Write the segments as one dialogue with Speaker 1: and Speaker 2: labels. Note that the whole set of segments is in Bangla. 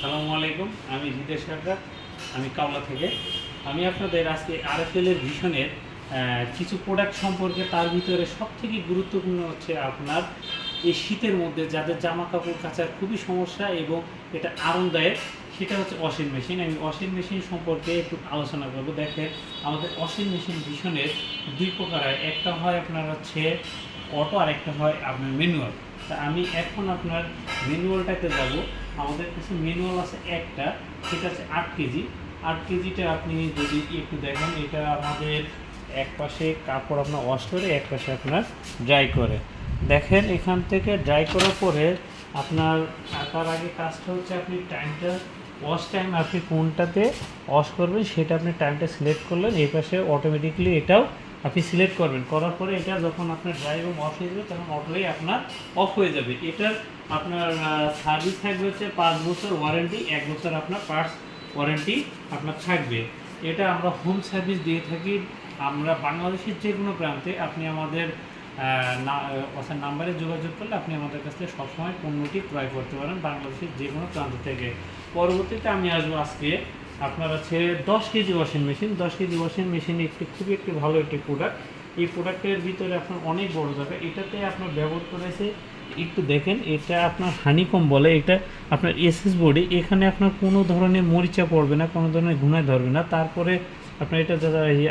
Speaker 1: সালামু আলাইকুম, আমি হৃদয় সরকার, আমি কাওলা থেকে। আমি আপনাদের আজকে আরএফএল এর ভিশনের কিছু প্রোডাক্ট সম্পর্কে তার ভিতরে সব থেকে গুরুত্বপূর্ণ হচ্ছে আপনার এই শীতের মধ্যে যাদের জামা কাপড় কাচার খুবই সমস্যা এবং এটা আরামদায়ক, সেটা হচ্ছে ওয়াশিং মেশিন আমি ওয়াশিং মেশিন সম্পর্কে একটু আলোচনা করব। দেখেন, আমাদের ওয়াশিং মেশিন ভিশনের দুই প্রকার হয়। একটা হয় আপনার হচ্ছে অটো আর একটা হয় আপনার ম্যানুয়াল তা আমি এখন আপনার ম্যানুয়ালটাতে যাব। আমাদের কাছে ম্যানুয়াল আছে একটা, সেটা আছে আট কেজি। আট কেজিটা আপনি যদি একটু দেখেন, এটা আমাদের এক পাশে কাপড় আপনার ওয়াশ করে, এক পাশে আপনার ড্রাই করে। দেখেন, এখান থেকে ড্রাই করার পরে আপনার তার আগে কাজটা হচ্ছে আপনি টাইমটা ওয়াশ টাইম আপনি কোনটাতে ওয়াশ করবেন, সেটা আপনি টাইমটা সিলেক্ট করলেন, এই পাশে অটোমেটিকলি এটাও আপনি সিলেক্ট করবেন। করার পরে এটা যখন আপনার ড্রাই এবং অফ হয়ে যাবে, তখন অটোই আপনার অফ হয়ে যাবে। এটার আপনার সার্ভিস থাকবে হচ্ছে পাঁচ বছর ওয়ারেন্টি এক বছর আপনার পার্টস ওয়ারেন্টি আপনার থাকবে। এটা আমরা হোম সার্ভিস দিয়ে থাকি। আমরা বাংলাদেশের যে কোনো প্রান্তে আপনি আমাদের অর্থাৎ নাম্বারে যোগাযোগ করলে আপনি আমাদের কাছ থেকে সবসময় পণ্যটি ক্রয় করতে পারেন বাংলাদেশের যে কোনো প্রান্ত থেকে। পরবর্তীতে আমি আসব আজকে আপনার আছে দশ কেজি ওয়াশিং মেশিন দশ কেজি ওয়াশিং মেশিন একটি খুবই একটি ভালো একটি প্রোডাক্ট এই প্রোডাক্টের ভিতরে আপনার অনেক বড় জায়গা। এটাতে আপনার ব্যবহার করেছে একটু দেখেন, এটা আপনার হানিকম বলে, এটা আপনার এসএস বডি এখানে আপনার কোনো ধরনের মরিচা পড়বে না, কোনো ধরনের ঘুণায় ধরবে না। তারপরে আপনার এটা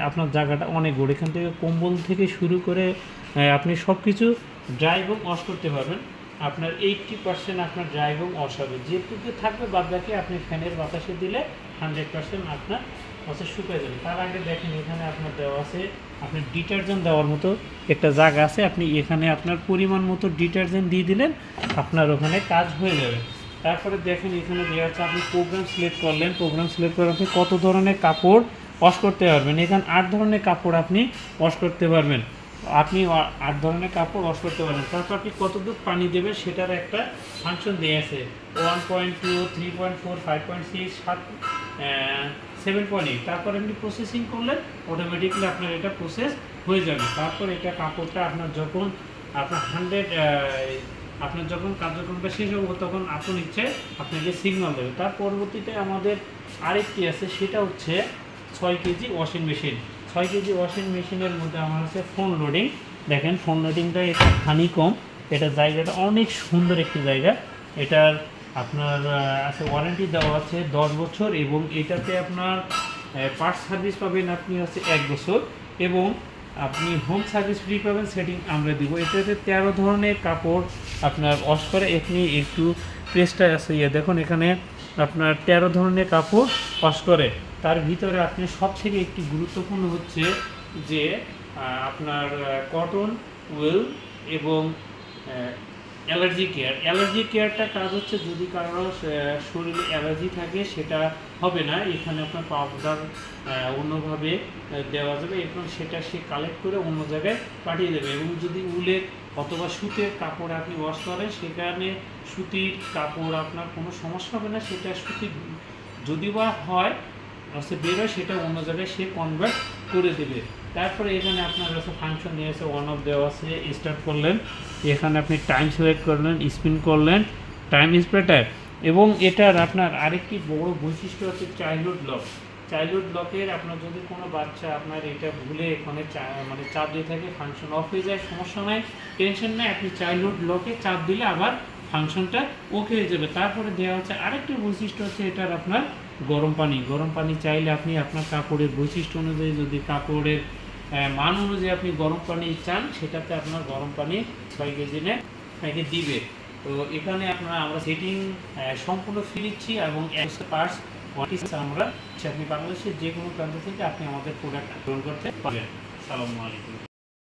Speaker 1: আপনার জায়গাটা অনেক বড়। এখান থেকে কম্বল থেকে শুরু করে আপনি সব কিছু ড্রাই এবং ওয়াশ করতে পারবেন। আপনার এইটটি পার্সেন্ট আপনার ড্রাই এবং হবে। যেটুকু থাকবে বাদ বাকি আপনি ফ্যানের বাতাসে দিলে হান্ড্রেড পার্সেন্ট আপনার ওয়াশে শুকিয়ে যাবে। তার আগে দেখেন এখানে আপনার দেওয়া আছে আপনি ডিটারজেন্ট দেওয়ার মতো একটা জায়গা আছে। আপনি এখানে আপনার পরিমাণ মতো ডিটারজেন্ট দিয়ে দিলেন, আপনার ওখানে কাজ হয়ে যাবে। তারপরে দেখেন এখানে দেওয়া আছে, আপনি প্রোগ্রাম সিলেক্ট করলেন। প্রোগ্রাম সিলেক্ট করে আপনি কত ধরনের কাপড় ওয়াশ করতে পারবেন? এখানে আট ধরনের কাপড় আপনি ওয়াশ করতে পারবেন। আপনি আট ধরনের কাপড় ওয়াশ করতে পারেন। তারপর আপনি কতটুকু পানি দেবেন সেটার একটা ফাংশন দিয়ে আছে। One point two three point four five point six সাত সেভেন পয়েন্ট এইট তারপর আপনি প্রসেসিং করলেন অটোমেটিকলি আপনার এটা প্রসেস হয়ে যাবে। তারপর এটা কাপড়টা আপনার যখন, আপনার হান্ড্রেড আপনার যখন কার্যক্রমটা শেষ হবে, তখন আপন ইচ্ছে আপনাকে সিগন্যাল দেবে। তার পরবর্তীতে আমাদের আরেকটি আছে, সেটা হচ্ছে ছয় কেজি ওয়াশিং মেশিন ছয় কেজি ওয়াশিং মেশিনের মধ্যে আমার আছে ফোন লোডিং দেখেন ফোন লোডিংটা এটা খানি কম। এটা জায়গাটা অনেক সুন্দর একটি জায়গা। এটার আপনার আছে ওয়ারেন্টি দেওয়া আছে দশ বছর এবং এটাতে আপনার পার্ট সার্ভিস পাবেন আপনি আছে এক বছর এবং আপনি হোম সার্ভিস ফ্রি পাবেন সেটিং আমরা দিব। এটাতে তেরো ধরনের কাপড় আপনার ওয়াশ করে। আপনি একটু প্রেসটা আছে। ইয়ে দেখুন, এখানে আপনার তেরো ধরনের কাপড় ওয়াশ করে। তার ভিতরে আপনি সব থেকে একটি গুরুত্বপূর্ণ হচ্ছে যে আপনার কটন উইল এবং অ্যালার্জি কেয়ার অ্যালার্জি কেয়ারটা কাজ হচ্ছে যদি কারও শরীরে অ্যালার্জি থাকে সেটা হবে না। এখানে আপনার পাউডার অন্যভাবে দেওয়া যাবে এবং সেটা সে কালেক্ট করে অন্য জায়গায় পাঠিয়ে দেবে এবং যদি উলের অথবা সুতের কাপড় আপনি ওয়াশ করেন, সেখানে সুতির কাপড় আপনার কোনো সমস্যা হবে না। সেটা সুতির যদি বা হয় হচ্ছে বেরোয় সেটা অন্য জায়গায় সে কনভার্ট করে দেবে। তারপরে এখানে আপনার কাছে ফাংশন নিয়ে এসে ওয়ান অফ দেওয়া আছে স্টার্ট করলেন। এখানে আপনি টাইম সিলেক্ট করলেন স্পিন করলেন টাইম স্প্রেটার এবং এটার আপনার আরেকটি বড় বৈশিষ্ট্য হচ্ছে চাইল্ডহুড লক চাইল্ডহুড লকের আপনার যদি কোনো বাচ্চা আপনার এটা ভুলে এখানে মানে চাপ দিয়ে থাকে ফাংশন অফ হয়ে যায়, সমস্যা নাই। টেনশন নাই, আপনি চাইল্ডহুড লকে চাপ দিলে আবার ফাংশনটা ওকে হয়ে যাবে। তারপরে দেওয়া হচ্ছে আরেকটি বৈশিষ্ট্য হচ্ছে এটার আপনার গরম পানি। গরম পানি চাইলে আপনি আপনার কাপড়ের বৈশিষ্ট্য অনুযায়ী যদি কাপড়ের মান অনুযায়ী আপনি গরম পানি চান, সেটাতে আপনার গরম পানি ছয় কেজি নে দিবে। তো এখানে আপনারা, আমরা সেটিং সম্পূর্ণ ফ্রি দিচ্ছি এবং পার্টস আমরা আপনি বাংলাদেশের যে কোনো প্রান্ত থেকে আপনি আমাদের প্রোডাক্ট গ্রহণ করতে পারেন সালামু আলাইকুম।